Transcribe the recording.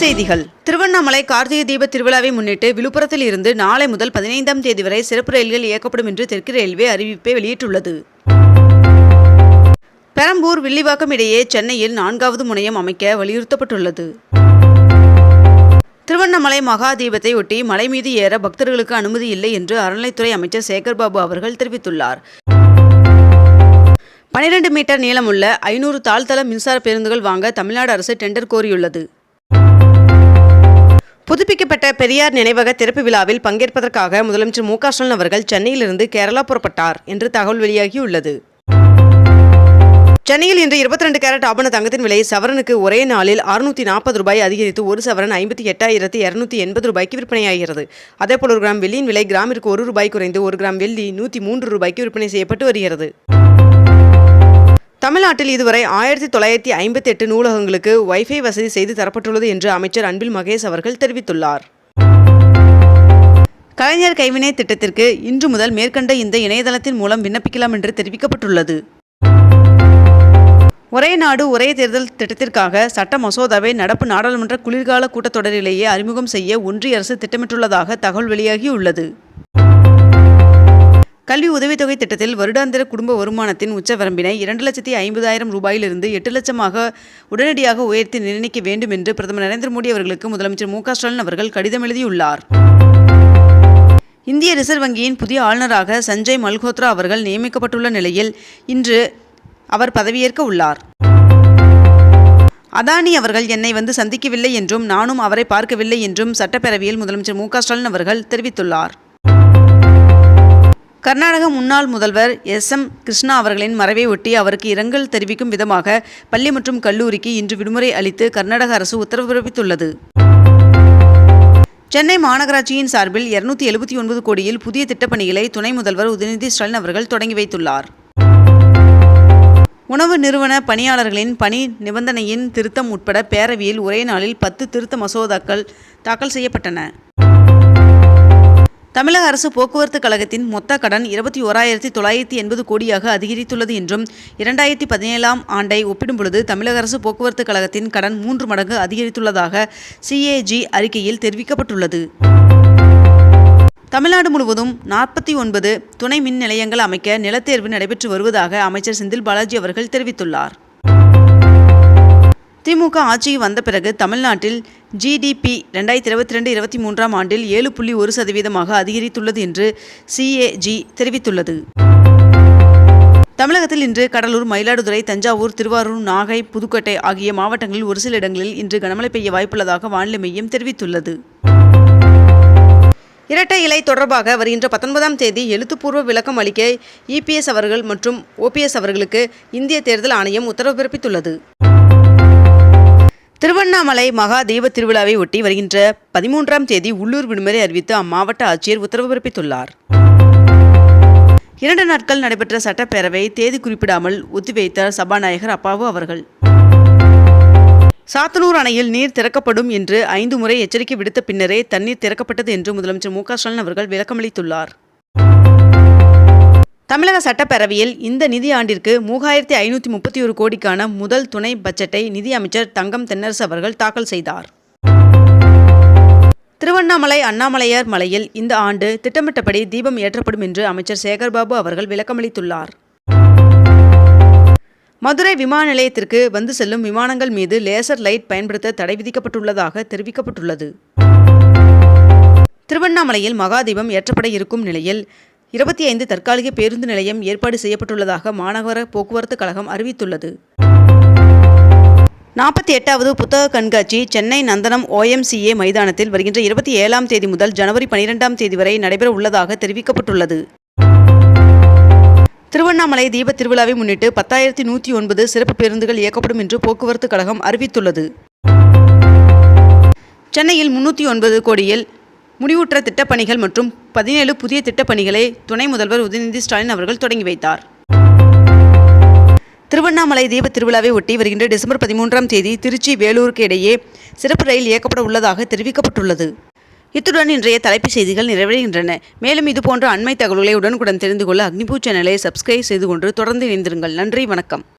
செய்திகள். திருவண்ணாமலை கார்த்திகை தீப திருவிழாவை முன்னிட்டு விழுப்புரத்தில் இருந்து நாளை முதல் பதினைந்தாம் தேதி வரை சிறப்பு ரயில்கள் இயக்கப்படும் என்று தெற்கு ரயில்வே அறிவிப்பை வெளியிட்டுள்ளது. பெரம்பூர் வில்லிவாக்கம் இடையே சென்னையில் நான்காவது முனையம் அமைக்க வலியுறுத்தப்பட்டுள்ளது. திருவண்ணாமலை மகா தீபத்தை ஒட்டி மலை மீது ஏற பக்தர்களுக்கு அனுமதி இல்லை என்று அறநிலைத்துறை அமைச்சர் சேகர்பாபு அவர்கள் தெரிவித்துள்ளார். பனிரெண்டு மீட்டர் நீளமுள்ள ஐநூறு தாழ்தள மின்சார பேருந்துகள் வாங்க தமிழ்நாடு அரசு டெண்டர் கோரியுள்ளது. புதுப்பிக்கப்பட்ட பெரியார் நினைவக திறப்பு விழாவில் பங்கேற்பதற்காக முதலமைச்சர் மு க ஸ்டாலின் அவர்கள் சென்னையிலிருந்து கேரளா புறப்பட்டார் என்று தகவல் வெளியாகியுள்ளது. சென்னையில் இன்று இருபத்தி ரெண்டு கேரட் ஆபண தங்கத்தின் விலை சவரனுக்கு ஒரே நாளில் அறுநூத்தி நாற்பது ரூபாய் அதிகரித்து ஒரு சவரன் ஐம்பத்தி எட்டாயிரத்தி இரநூத்தி எண்பது ரூபாய்க்கு விற்பனையாகிறது. அதேபோல் ஒரு கிராம் வெள்ளியின் விலை கிராமிற்கு ஒரு ரூபாய் குறைந்து ஒரு கிராம் வெள்ளி நூற்றி மூன்று ரூபாய்க்கு விற்பனை செய்யப்பட்டு வருகிறது. தமிழ்நாட்டில் இதுவரை ஆயிரத்தி தொள்ளாயிரத்தி ஐம்பத்தி எட்டு நூலகங்களுக்கு வைஃபை வசதி செய்து தரப்பட்டுள்ளது என்று அமைச்சர் அன்பில் மகேஷ் அவர்கள் தெரிவித்துள்ளார். கலைஞர் கைவினை திட்டத்திற்கு இன்று முதல் மேற்கண்ட இந்த இணையதளத்தின் மூலம் விண்ணப்பிக்கலாம் என்று தெரிவிக்கப்பட்டுள்ளது. ஒரே நாடு ஒரே தேர்தல் திட்டத்திற்காக சட்ட மசோதாவை நடப்பு நாடாளுமன்ற குளிர்கால கூட்டத்தொடரிலேயே அறிமுகம் செய்ய ஒன்றிய அரசு திட்டமிட்டுள்ளதாக தகவல் வெளியாகியுள்ளது. கல்வி உதவித்தொகை திட்டத்தில் வருடாந்திர குடும்ப வருமானத்தின் உச்சவரம்பினை இரண்டு லட்சத்தி ஐம்பதாயிரம் ரூபாயிலிருந்து எட்டு லட்சமாக உடனடியாக உயர்த்தி நிர்ணயிக்க வேண்டும் என்று பிரதமர் நரேந்திர மோடி அவர்களுக்கு முதலமைச்சர் மு ஸ்டாலின் அவர்கள் கடிதம் எழுதியுள்ளார். இந்திய ரிசர்வ் வங்கியின் புதிய ஆளுநராக சஞ்சய் மல்ஹோத்ரா அவர்கள் நியமிக்கப்பட்டுள்ள நிலையில் இன்று அவர் பதவியேற்க உள்ளார். அதானி அவர்கள் என்னை வந்து சந்திக்கவில்லை என்றும் நானும் அவரை பார்க்கவில்லை என்றும் சட்டப்பேரவையில் முதலமைச்சர் மு ஸ்டாலின் அவர்கள் தெரிவித்துள்ளார். கர்நாடக முன்னாள் முதல்வர் எஸ் எம் கிருஷ்ணா அவர்களின் மறைவை ஒட்டி அவருக்கு இரங்கல் தெரிவிக்கும் விதமாக பள்ளி மற்றும் கல்லூரிக்கு இன்று விடுமுறை அளித்து கர்நாடக அரசு உத்தரவு பிறப்பித்துள்ளது. சென்னை மாநகராட்சியின் சார்பில் இருநூத்தி எழுபத்தி ஒன்பது கோடியில் புதிய திட்டப்பணிகளை துணை முதல்வர் உதயநிதி ஸ்டாலின் அவர்கள் தொடங்கி வைத்துள்ளார். உணவு நிறுவன பணியாளர்களின் பணி நிபந்தனையின் திருத்தம் உட்பட பேரவையில் ஒரே நாளில் பத்து திருத்த மசோதாக்கள் தாக்கல் செய்யப்பட்டன. தமிழக அரசு போக்குவரத்து கழகத்தின் மொத்த கடன் இருபத்தி ஓராயிரத்தி தொள்ளாயிரத்தி எண்பது கோடியாக அதிகரித்துள்ளது என்றும் இரண்டாயிரத்தி பதினேழாம் ஆண்டை ஒப்பிடும்பொழுது தமிழக அரசு போக்குவரத்து கழகத்தின் கடன் மூன்று மடங்கு அதிகரித்துள்ளதாக சிஏஜி அறிக்கையில் தெரிவிக்கப்பட்டுள்ளது. தமிழ்நாடு முழுவதும் நாற்பத்தி ஒன்பது துணை மின் நிலையங்கள் அமைக்க நிலத்தேர்வு நடைபெற்று வருவதாக அமைச்சர் செந்தில் பாலாஜி அவர்கள் தெரிவித்துள்ளார். திமுக ஆட்சிக்கு வந்த பிறகு தமிழ்நாட்டில் ஜிடிபி ரெண்டாயிரத்தி இருபத்தி ரெண்டு இருபத்தி மூன்றாம் ஆண்டில் ஏழு புள்ளி ஒரு சதவீதமாக அதிகரித்துள்ளது என்று சிஏஜி தெரிவித்துள்ளது. தமிழகத்தில் இன்று கடலூர் மயிலாடுதுறை தஞ்சாவூர் திருவாரூர் நாகை புதுக்கோட்டை ஆகிய மாவட்டங்களில் ஒரு சில இடங்களில் இன்று கனமழை பெய்ய வாய்ப்புள்ளதாக வானிலை மையம் தெரிவித்துள்ளது. இரட்டை இலை தொடர்பாக வருகின்ற பத்தொன்பதாம் தேதி எழுத்துப்பூர்வ விளக்கம் அளிக்க இபிஎஸ் அவர்கள் மற்றும் ஓபிஎஸ் அவர்களுக்கு இந்திய தேர்தல் ஆணையம் உத்தரவு பிறப்பித்துள்ளது. திருவண்ணாமலை மகா தெய்வ திருவிழாவை ஒட்டி வருகின்ற பதிமூன்றாம் தேதி உள்ளூர் விடுமுறை அறிவித்து அம்மாவட்ட ஆட்சியர் உத்தரவு பிறப்பித்துள்ளார். இரண்டு நாட்கள் நடைபெற்ற சட்டப்பேரவை தேதி குறிப்பிடாமல் ஒத்திவைத்தார் சபாநாயகர் அப்பாவு அவர்கள். சாத்தனூர் அணையில் நீர் திறக்கப்படும் என்று ஐந்து முறை எச்சரிக்கை விடுத்த பின்னரே தண்ணீர் திறக்கப்பட்டது என்று முதலமைச்சர் மு க ஸ்டாலின் அவர்கள் விளக்கமளித்துள்ளார். தமிழக சட்டப்பேரவையில் இந்த நிதி ஆண்டிற்கு மூவாயிரத்தி ஐநூற்றி முப்பத்தி ஒரு கோடிக்கான முதல் துணை பட்ஜெட்டை நிதி அமைச்சர் தங்கம் தென்னரசு அவர்கள் தாக்கல் செய்தார். திருவண்ணாமலை அண்ணாமலையார் மலையில் இந்த ஆண்டு திட்டமிட்டபடி தீபம் ஏற்றப்படும் என்று அமைச்சர் சேகர்பாபு அவர்கள் விளக்கமளித்துள்ளார். மதுரை விமான நிலையத்திற்கு வந்து செல்லும் விமானங்கள் மீது லேசர் லைட் பயன்படுத்த தடை விதிக்கப்பட்டுள்ளதாக தெரிவிக்கப்பட்டுள்ளது. திருவண்ணாமலையில் மகாதீபம் ஏற்றப்பட இருக்கும் நிலையில் இருபத்தி ஐந்து தற்காலிக பேருந்து நிலையம் ஏற்பாடு செய்யப்பட்டுள்ளதாக மாநகர போக்குவரத்து கழகம் அறிவித்துள்ளது. நாற்பத்தி எட்டாவது புத்தக கண்காட்சி சென்னை நந்தனம் ஓஎம்சிஏ மைதானத்தில் வருகின்ற இருபத்தி ஏழாம் தேதி முதல் ஜனவரி பனிரெண்டாம் தேதி வரை நடைபெற உள்ளதாக தெரிவிக்கப்பட்டுள்ளது. திருவண்ணாமலை தீப திருவிழாவை முன்னிட்டு பத்தாயிரத்தி நூற்றி ஒன்பது சிறப்பு பேருந்துகள் இயக்கப்படும் என்று போக்குவரத்து கழகம் அறிவித்துள்ளது. சென்னையில் முன்னூற்றி ஒன்பது கோடியில் முடிவுற்ற திட்டப்பணிகள் மற்றும் பதினேழு புதிய திட்டப்பணிகளை துணை முதல்வர் உதயநிதி ஸ்டாலின் அவர்கள் தொடங்கி வைத்தார். திருவண்ணாமலை தீப திருவிழாவை ஒட்டி வருகின்ற டிசம்பர் பதிமூன்றாம் தேதி திருச்சி வேலூருக்கு இடையே சிறப்பு ரயில் இயக்கப்பட உள்ளதாக தெரிவிக்கப்பட்டுள்ளது. இத்துடன் இன்றைய தலைப்புச் செய்திகள் நிறைவடைகின்றன. மேலும் இதுபோன்ற அண்மை தகவல்களை உடனுக்குடன் தெரிந்து கொள்ள அக்னிபூ சேனலை சப்ஸ்கிரைப் செய்து கொண்டு தொடர்ந்து இணைந்திருங்கள். நன்றி வணக்கம்.